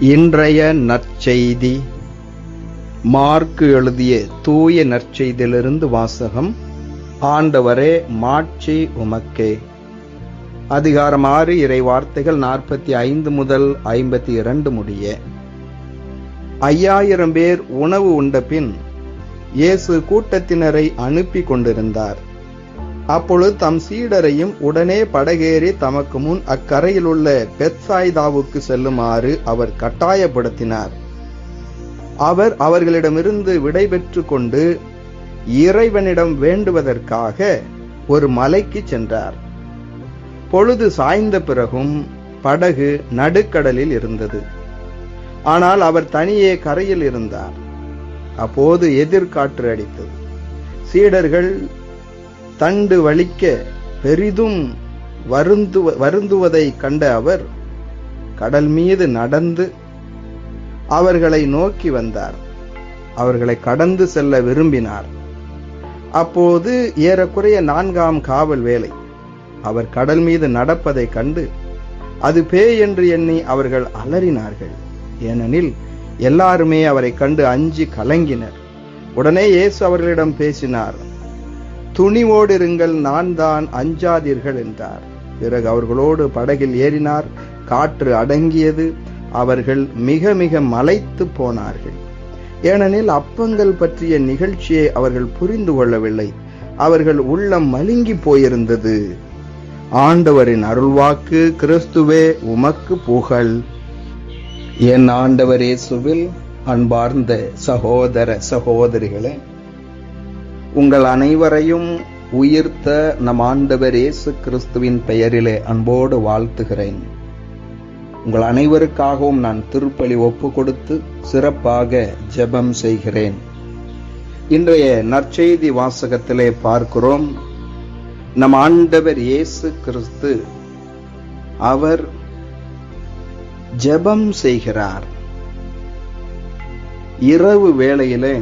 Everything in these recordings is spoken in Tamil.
இன்றைய நற்செய்தி. மார்க்கு எழுதிய தூய நற்செய்தியிலிருந்து வாசகம் ஆண்டவரே மாட்சி உமக்கே. அதிகாரம் ஆறு இறை வார்த்தைகள் நாற்பத்தி ஐந்து முதல் ஐம்பத்தி இரண்டு முடிய. ஐயாயிரம் பேர் உணவு உண்டபின் இயேசு கூட்டத்தினரை அனுப்பி கொண்டிருந்தார். அப்பொழுது தம் சீடரையும் உடனே படகேறி தமக்கு முன் அக்கரையில் உள்ள பெத்சாய்தாவுக்கு செல்லுமாறு அவர் கட்டாயப்படுத்தினார். அவர் அவர்களிடமிருந்து விடைபெற்று கொண்டு இறைவனிடம் வேண்டுவதற்காக ஒரு மலைக்கு சென்றார். பொழுது சாய்ந்த பிறகும் படகு நடுக்கடலில் இருந்தது. ஆனால் அவர் தனியே கரையில் இருந்தார். அப்போது எதிர்காற்று அடித்தது. சீடர்கள் தண்டு வலிக்க பெரிதும் வருந்து வருந்துவதை கண்ட அவர் கடல் மீது நடந்து அவர்களை நோக்கி வந்தார். அவர்களை கடந்து செல்ல விரும்பினார். அப்போது ஏறக்குறைய நான்காம் காவல் வேலை அவர் கடல் மீது நடப்பதைக் கண்டு அது பேய் என்று எண்ணி அவர்கள் அலறினார்கள். ஏனெனில் எல்லாருமே அவரை கண்டு அஞ்சி கலங்கினர். உடனே இயேசு அவர்களிடம் பேசினார் துணிவோடு இருங்கள் நான் தான் அஞ்சாதீர்கள் என்றார். பிறகு அவர்களோடு படகில் ஏறினார். காற்று அடங்கியது. அவர்கள் மிக மிக மலைத்து போனார்கள். ஏனெனில் அப்பங்கள் பற்றிய நிகழ்ச்சியை அவர்கள் புரிந்து கொள்ளவில்லை. அவர்கள் உள்ளம் மலுங்கி போயிருந்தது. ஆண்டவரின் அருள்வாக்கு கிறிஸ்துவே உமக்கு புகழ். என் ஆண்டவரே சுவில் அன்பார்ந்த சகோதர சகோதரிகளே உங்கள் அனைவரையும் உயிர்த்த நம் ஆண்டவர் இயேசு கிறிஸ்துவின் பெயரிலே அன்போடு வாழ்த்துகிறேன். உங்கள் அனைவருக்காகவும் நான் திருப்பலி ஒப்பு கொடுத்து சிறப்பாக ஜெபம் செய்கிறேன். இன்றைய நற்செய்தி வாசகத்திலே பார்க்கிறோம். நம் ஆண்டவர் இயேசு கிறிஸ்து அவர் ஜெபம் செய்கிறார். இரவு வேளையிலே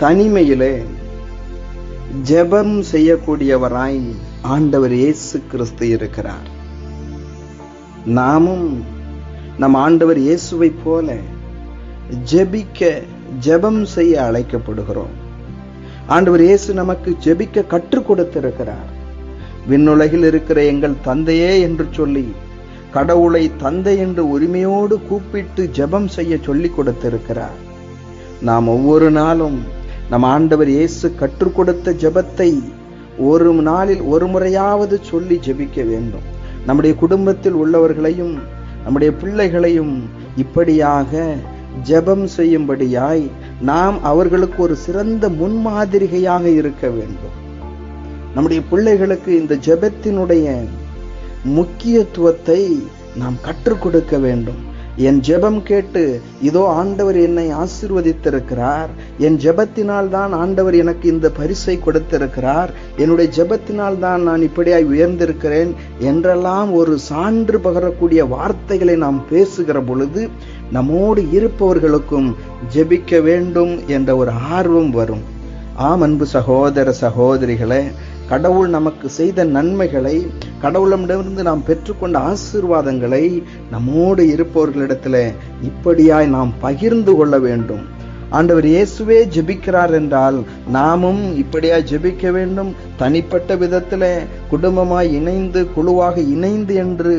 தனிமையிலே ஜெபம் செய்யக்கூடியவராய் ஆண்டவர் இயேசு கிறிஸ்து இருக்கிறார். நாமும் நம் ஆண்டவர் இயேசுவை போல ஜெபிக்க ஜெபம் செய்ய அழைக்கப்படுகிறோம். ஆண்டவர் இயேசு நமக்கு ஜெபிக்க கற்றுக் கொடுத்திருக்கிறார். விண்ணுலகில் இருக்கிற எங்கள் தந்தையே என்று சொல்லி கடவுளை தந்தை என்று உரிமையோடு கூப்பிட்டு ஜெபம் செய்ய சொல்லிக் கொடுத்திருக்கிறார். நாம் ஒவ்வொரு நாளும் நம் ஆண்டவர் இயேசு கற்றுக் கொடுத்த ஜெபத்தை ஒரு நாளில் ஒரு முறையாவது சொல்லி ஜெபிக்க வேண்டும். நம்முடைய குடும்பத்தில் உள்ளவர்களையும் நம்முடைய பிள்ளைகளையும் இப்படியாக ஜெபம் செய்யும்படியாய் நாம் அவர்களுக்கு ஒரு சிறந்த முன்மாதிரிகையாக இருக்க வேண்டும். நம்முடைய பிள்ளைகளுக்கு இந்த ஜெபத்தினுடைய முக்கியத்துவத்தை நாம் கற்றுக் கொடுக்க வேண்டும். என் ஜெபம் கேட்டு இதோ ஆண்டவர் என்னை ஆசிர்வதித்திருக்கிறார். என் ஜெபத்தினால் தான் ஆண்டவர் எனக்கு இந்த பரிசை கொடுத்திருக்கிறார். என்னுடைய ஜெபத்தினால் தான் நான் இப்படியாய் உயர்ந்திருக்கிறேன் என்றெல்லாம் ஒரு சான்று பகரக்கூடிய வார்த்தைகளை நாம் பேசுகிற பொழுது நம்மோடு இருப்பவர்களுக்கும் ஜெபிக்க வேண்டும் என்ற ஒரு ஆர்வம் வரும். ஆம் அன்பு சகோதர சகோதரிகளே கடவுள் நமக்கு செய்த நன்மைகளை கடவுளிடமிருந்து நாம் பெற்றுக்கொண்ட ஆசீர்வாதங்களை நம்மோடு இருப்பவர்களிடத்தில் இப்படியாய் நாம் பகிர்ந்து கொள்ள வேண்டும். ஆண்டவர் இயேசுவே ஜெபிக்கிறார் என்றால் நாமும் இப்படியா ஜெபிக்க வேண்டும். தனிப்பட்ட விதத்தில் குடும்பமாய் இணைந்து குழுவாக இணைந்து என்று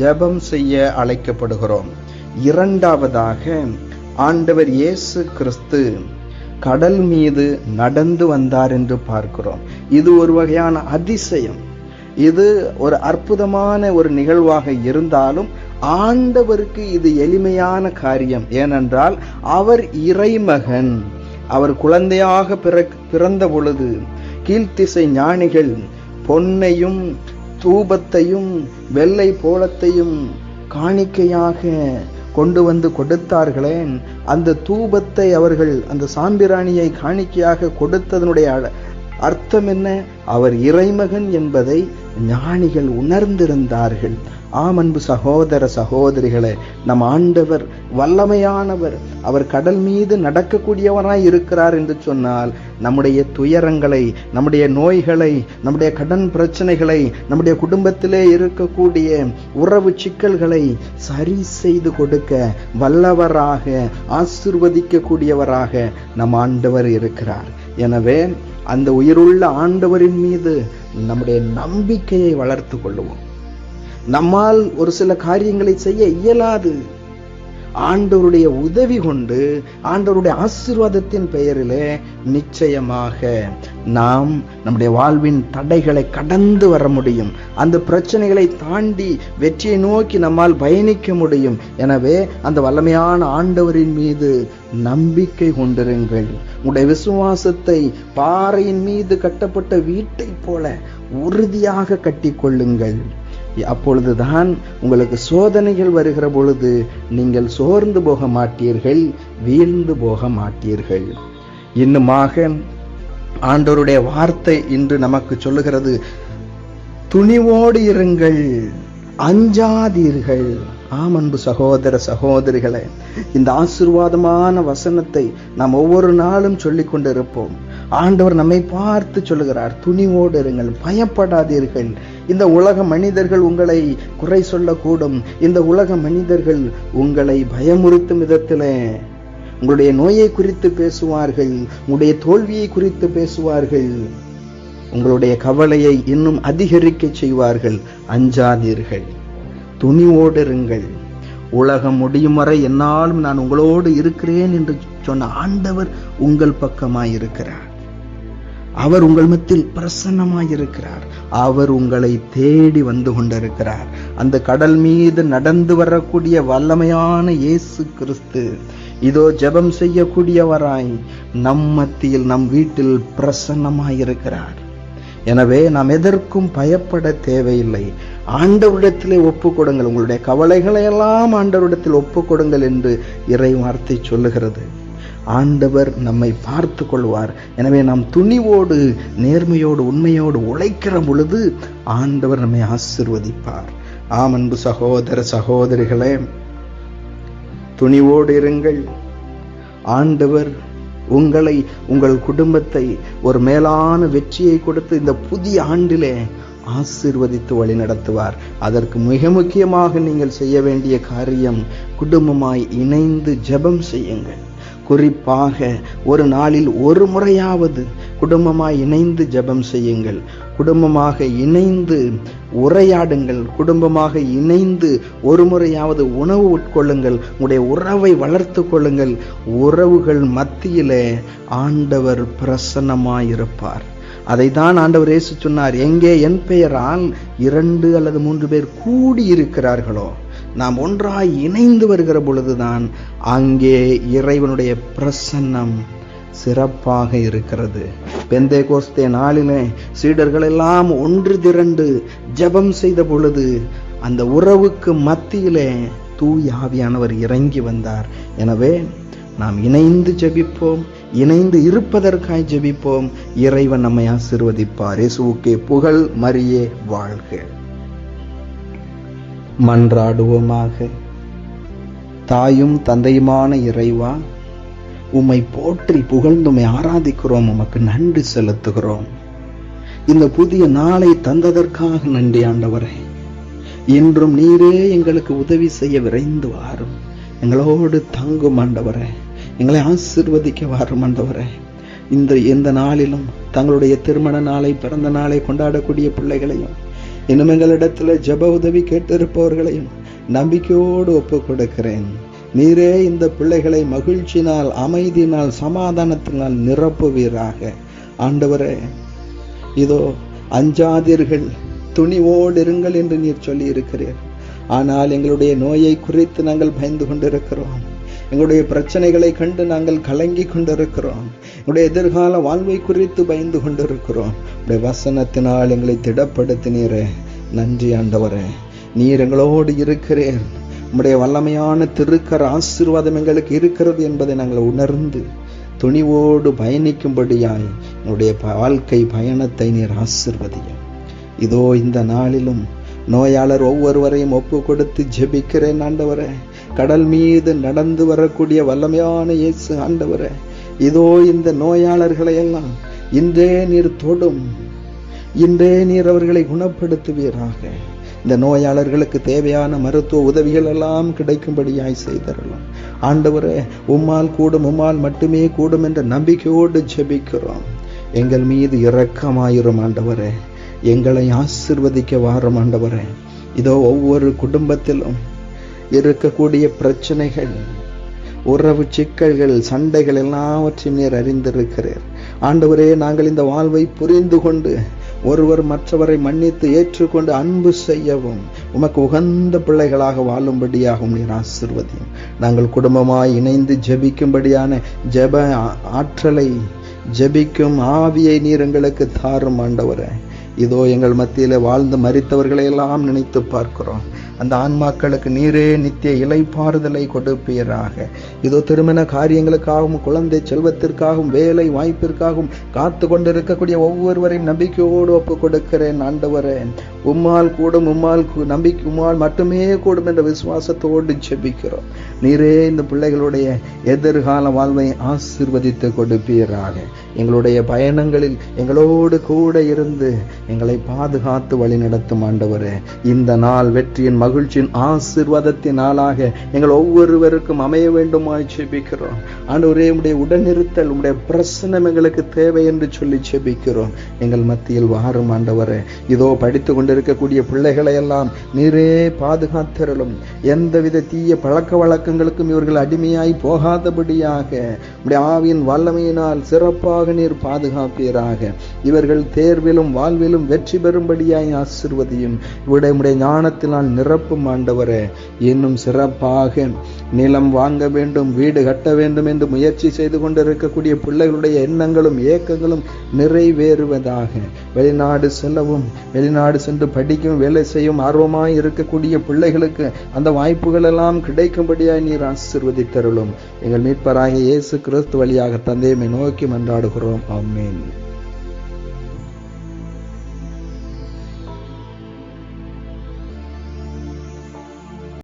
ஜெபம் செய்ய அழைக்கப்படுகிறோம். இரண்டாவதாக ஆண்டவர் இயேசு கிறிஸ்து கடல் மீது நடந்து வந்தார் என்று பார்க்கிறோம். இது ஒரு வகையான அதிசயம். இது ஒரு அற்புதமான ஒரு நிகழ்வாக இருந்தாலும் ஆண்டவருக்கு இது எளிமையான காரியம். ஏனென்றால் அவர் இறைமகன். அவர் குழந்தையாக பிறந்த பொழுது கீழ்த்திசை ஞானிகள் பொன்னையும் தூபத்தையும் வெள்ளை போலத்தையும் காணிக்கையாக கொண்டு வந்து கொடுத்தார்களேன். அந்த தூபத்தை அவர்கள் அந்த சாம்பிராணியை காணிக்கையாக கொடுத்ததனுடைய அர்த்தம் என்ன? அவர் இறைமகன் என்பதை ஞானிகள் உணர்ந்திருந்தார்கள். ஆம் அன்பு சகோதர சகோதரிகளே நம் ஆண்டவர் வல்லமையானவர். அவர் கடல் மீது நடக்கக்கூடியவராய் இருக்கிறார் என்று சொன்னால் நம்முடைய துயரங்களை நம்முடைய நோய்களை நம்முடைய கடன் பிரச்சனைகளை நம்முடைய குடும்பத்திலே இருக்கக்கூடிய உறவு சிக்கல்களை சரி செய்து கொடுக்க வல்லவராக ஆசிர்வதிக்கக்கூடியவராக நம் ஆண்டவர் இருக்கிறார். எனவே அந்த உயிருள்ள ஆண்டவரின் மீது நம்முடைய நம்பிக்கையை வளர்த்து கொள்ளுவோம். நம்மால் ஒரு சில காரியங்களை செய்ய இயலாது. ஆண்டவருடைய உதவி கொண்டு ஆண்டவருடைய ஆசீர்வாதத்தின் பெயரிலே நிச்சயமாக நாம் நம்முடைய வாழ்வின் தடைகளை கடந்து வர முடியும். அந்த பிரச்சனைகளை தாண்டி வெற்றியை நோக்கி நம்மால் பயணிக்க முடியும். எனவே அந்த வல்லமையான ஆண்டவரின் மீது நம்பிக்கை கொண்டிருங்கள். உங்களுடைய விசுவாசத்தை பாறையின் மீது கட்டப்பட்ட வீட்டைப் போல உறுதியாக கட்டிக்கொள்ளுங்கள். அப்பொழுதுதான் உங்களுக்கு சோதனைகள் வருகிற பொழுது நீங்கள் சோர்ந்து போக மாட்டீர்கள் வீழ்ந்து போக மாட்டீர்கள். இன்னுமாக ஆண்டோருடைய வார்த்தை இன்று நமக்கு சொல்லுகிறது துணிவோடு இருங்கள். அஞ்சாதீர்கள். ஆம் அன்பு சகோதர சகோதரிகளே இந்த ஆசிர்வாதமான வசனத்தை நாம் ஒவ்வொரு நாளும் சொல்லி கொண்டிருப்போம். ஆண்டவர் நம்மை பார்த்து சொல்லுகிறார் துணிவோடு இருங்கள் பயப்படாதீர்கள். இந்த உலக மனிதர்கள் உங்களை குறை சொல்லக்கூடும். இந்த உலக மனிதர்கள் உங்களை பயமுறுத்தும் விதத்திலே உங்களுடைய நோயை குறித்து பேசுவார்கள் உங்களுடைய தோல்வியை குறித்து பேசுவார்கள். உங்களுடைய கவலையை இன்னும் அதிகரிக்க செய்வார்கள். அஞ்சாதீர்கள் துணிவோடு இருங்கள். உலகம் முடியும் வரை என்னாலும் நான் உங்களோடு இருக்கிறேன் என்று சொன்ன ஆண்டவர் உங்கள் பக்கமாயிருக்கிறார். அவர் உங்கள் மத்தியில் பிரசன்னமாயிருக்கிறார். அவர் உங்களை தேடி வந்து கொண்டிருக்கிறார். அந்த கடல் மீது நடந்து வரக்கூடிய வல்லமையான இயேசு கிறிஸ்து இதோ ஜெபம் செய்யக்கூடியவராய் நம் மத்தியில் நம் வீட்டில் பிரசன்னமாயிருக்கிறார். எனவே நாம் எதற்கும் பயப்பட தேவையில்லை. ஆண்டவரிடத்திலே ஒப்பு கொடுங்கள். உங்களுடைய கவலைகளை எல்லாம் ஆண்டவரிடத்தில் ஒப்பு கொடுங்கள் என்று இறை வார்த்தை சொல்லுகிறது. ஆண்டவர் நம்மை பார்த்து கொள்வார். எனவே நாம் துணிவோடு நேர்மையோடு உண்மையோடு உழைக்கிற பொழுது ஆண்டவர் நம்மை ஆசிர்வதிப்பார். ஆம் அன்பு சகோதர சகோதரிகளே துணிவோடு இருங்கள். ஆண்டவர் உங்களை உங்கள் குடும்பத்தை ஒரு மேலான வெற்றியை கொடுத்து இந்த புதிய ஆண்டிலே ஆசிர்வதித்து வழி நடத்துவார். அதற்கு மிக முக்கியமாக நீங்கள் செய்ய வேண்டிய காரியம் குடும்பமாய் இணைந்து ஜெபம் செய்யுங்கள். குறிப்பாக ஒரு நாளில் ஒரு முறையாவது குடும்பமாக இணைந்து ஜெபம் செய்யுங்கள். குடும்பமாக இணைந்து உரையாடுங்கள். குடும்பமாக இணைந்து ஒரு முறையாவது உணவு உட்கொள்ளுங்கள். உங்களுடைய உறவை வளர்த்து கொள்ளுங்கள். உறவுகள் மத்தியிலே ஆண்டவர் பிரசன்னமாயிருப்பார். அதை தான் ஆண்டவர் இயேசு சொன்னார். எங்கே என் பெயரால் இரண்டு அல்லது மூன்று பேர் கூடி இருக்கிறார்களோ நாம் ஒன்றாய் இணைந்து வருகிற பொழுதுதான் அங்கே இறைவனுடைய பிரசன்னம் சிறப்பாக இருக்கிறது. பெந்தே கோஸ்தே நாளிலே சீடர்கள் எல்லாம் ஒன்று திரண்டு ஜெபம் செய்த பொழுது அந்த உறவுக்கு மத்தியிலே தூய் ஆவியானவர் இறங்கி வந்தார். எனவே நாம் இணைந்து ஜெபிப்போம் இணைந்து இருப்பதற்காய் ஜெபிப்போம். இறைவன் நம்மை ஆசிர்வதிப்பார். இயேசுவுக்கே புகழ் மரியே வாழ்க. மன்றாடுவோமாக. தாயும் தந்தையுமான இறைவா உம்மை போற்றி புகழ்ந்துமை ஆராதிக்கிறோம் உமக்கு நன்றி செலுத்துகிறோம். இந்த புதிய நாளை தந்ததற்காக நன்றி ஆண்டவரே. இன்றும் நீரே எங்களுக்கு உதவி செய்ய விரைந்து வாரும். எங்களோடு தங்கும் ஆண்டவரே. எங்களை ஆசிர்வதிக்க வாரும் ஆண்டவரே. இந்த எந்த நாளிலும் தங்களுடைய திருமண நாளை பிறந்த நாளை கொண்டாடக்கூடிய பிள்ளைகளையும் இன்னும் எங்களிடத்துல ஜப உதவி கேட்டிருப்பவர்களையும் நம்பிக்கையோடு ஒப்பு கொடுக்கிறேன் நீரே இந்த பிள்ளைகளை மகிழ்ச்சினால் அமைதியினால் சமாதானத்தினால் நிரப்புவீராக. ஆண்டவரே இதோ அஞ்சாதீர்கள் துணிவோடு இருங்கள் என்று நீர் சொல்லி இருக்கிறீர் ஆனால் எங்களுடைய நோயை குறித்து நாங்கள் பயந்து கொண்டிருக்கிறோம். எங்களுடைய பிரச்சனைகளை கண்டு நாங்கள் கலங்கி கொண்டிருக்கிறோம். எங்களுடைய எதிர்கால வாழ்வை குறித்து பயந்து கொண்டிருக்கிறோம். உடைய வசனத்தினால் எங்களை திடப்படுத்தினீரே. நன்றி ஆண்டவரே. நீர் எங்களோடு இருக்கிறேன் உம்முடைய வல்லமையான திருக்கர ஆசீர்வாதம் எங்களுக்கு இருக்கிறது என்பதை நாங்கள் உணர்ந்து துணிவோடு பயணிக்கும்படியாய் என்னுடைய வாழ்க்கை பயணத்தை நீர் ஆசிர்வதியும். இதோ இந்த நாளிலும் நோயாளர் ஒவ்வொருவரையும் ஒப்பு கொடுத்து ஜெபிக்கிறேன் ஆண்டவரே. கடல் மீது நடந்து வரக்கூடிய வல்லமையான இயேசு ஆண்டவரே. இதோ இந்த நோயாளர்களை எல்லாம் இன்றே நீர் தொடும். இன்றே நீர் அவர்களை குணப்படுத்துவீராக. இந்த நோயாளர்களுக்கு தேவையான மருத்துவ உதவிகள் எல்லாம் கிடைக்கும்படியாய் செய்தரலாம் ஆண்டவரே உம்மால் கூடும் உம்மால் மட்டுமே கூடும் என்ற நம்பிக்கையோடு ஜெபிக்கிறோம். எங்கள் மீது இரக்கமாயிரும் ஆண்டவரே. எங்களை ஆசிர்வதிக்க வாரும் ஆண்டவரே. இதோ ஒவ்வொரு குடும்பத்திலும் இருக்கக்கூடிய பிரச்சனைகள் உறவு சிக்கல்கள் சண்டைகள் எல்லாவற்றையும் நீர் அறிந்திருக்கிறீர். ஆண்டவரே நாங்கள் இந்த வாழ்வை புரிந்து கொண்டு ஒருவர் மற்றவரை மன்னித்து ஏற்றுக்கொண்டு அன்பு செய்யவும் உமக்கு உகந்த பிள்ளைகளாக வாழும்படியாகும் நீர் ஆசிர்வதியும். நாங்கள் குடும்பமாய் இணைந்து ஜெபிக்கும்படியான ஜெப ஆற்றலை ஜெபிக்கும் ஆவியை நீர் எங்களுக்கு தாரும் ஆண்டவரே. இதோ எங்கள் மத்தியில் வாழ்ந்து மறித்தவர்களை எல்லாம் நினைத்து பார்க்கிறோம். அந்த ஆன்மாக்களுக்கு நீரே நித்திய இலைப்பாறுதலை கொடுப்பீராக. இதோ திருமண காரியங்களுக்காகவும் குழந்தை செல்வத்திற்காகவும் வேலை வாய்ப்பிற்காகவும் காத்து கொண்டிருக்கக்கூடிய ஒவ்வொருவரையும் நம்பிக்கையோடு ஒப்பு கொடுக்கிறேன் ஆண்டவரே. உம்மால் கூடும் உம்மால் கூ- நம்பிக்கை உம்மால் மட்டுமே கூடும் என்ற விசுவாசத்தோடு செபிக்கிறோம் நீரே இந்த பிள்ளைகளுடைய எதிர்கால வாழ்வை ஆசிர்வதித்து கொடுப்பீராக. எங்களுடைய பயணங்களில் எங்களோடு கூட இருந்து எங்களை பாதுகாத்து வழிநடத்தும் ஆண்டவரே. இந்த நாள் வெற்றியின் மகிழ்ச்சியின் ஆசிர்வாதத்தினாலாக எங்கள் ஒவ்வொருவருக்கும் அமைய வேண்டுமாய் செபிக்கிறோம். ஆண்டவரே உடைய உடனிருத்தல் உடைய பிரசனம் எங்களுக்கு தேவை என்று சொல்லி செபிக்கிறோம். எங்கள் மத்தியில் வாரும் ஆண்டவரே இதோ படித்து கொண்டிருக்கக்கூடிய பிள்ளைகளை எல்லாம் நீரே பாதுகாத்திரலும் எந்தவித தீய பழக்க வழக்கங்களுக்கும் இவர்கள் அடிமையாய் போகாதபடியாக உடைய ஆவியின் வல்லமையினால் சிறப்பாக நீர் பாதுகாப்பீராக. இவர்கள் தேர்விலும் வாழ்விலும் வெற்றி பெறும்படியாய் ஆசிர்வதியும். இவருடைய ஞானத்தினால் நிரப்ப நிரப்பும் ஆண்டவரே. இன்னும் சிறப்பாக நிலம் வாங்க வேண்டும் வீடு கட்ட வேண்டும் என்று முயற்சி செய்து கொண்டிருக்கக்கூடிய பிள்ளைகளுடைய எண்ணங்களும் ஏக்கங்களும் நிறைவேறுவதாக. வெளிநாடு செல்லவும் வெளிநாடு சென்று படிக்கும் வேலை செய்யும் ஆர்வமாய் இருக்கக்கூடிய பிள்ளைகளுக்கு அந்த வாய்ப்புகள் எல்லாம் கிடைக்கும்படியாய் நீர் ஆசிர்வதித்தருளும். எங்கள் மீட்பராக இயேசு கிறிஸ்து வழியாக தந்தையமை நோக்கி மன்றாடுகிறோம். ஆமென்.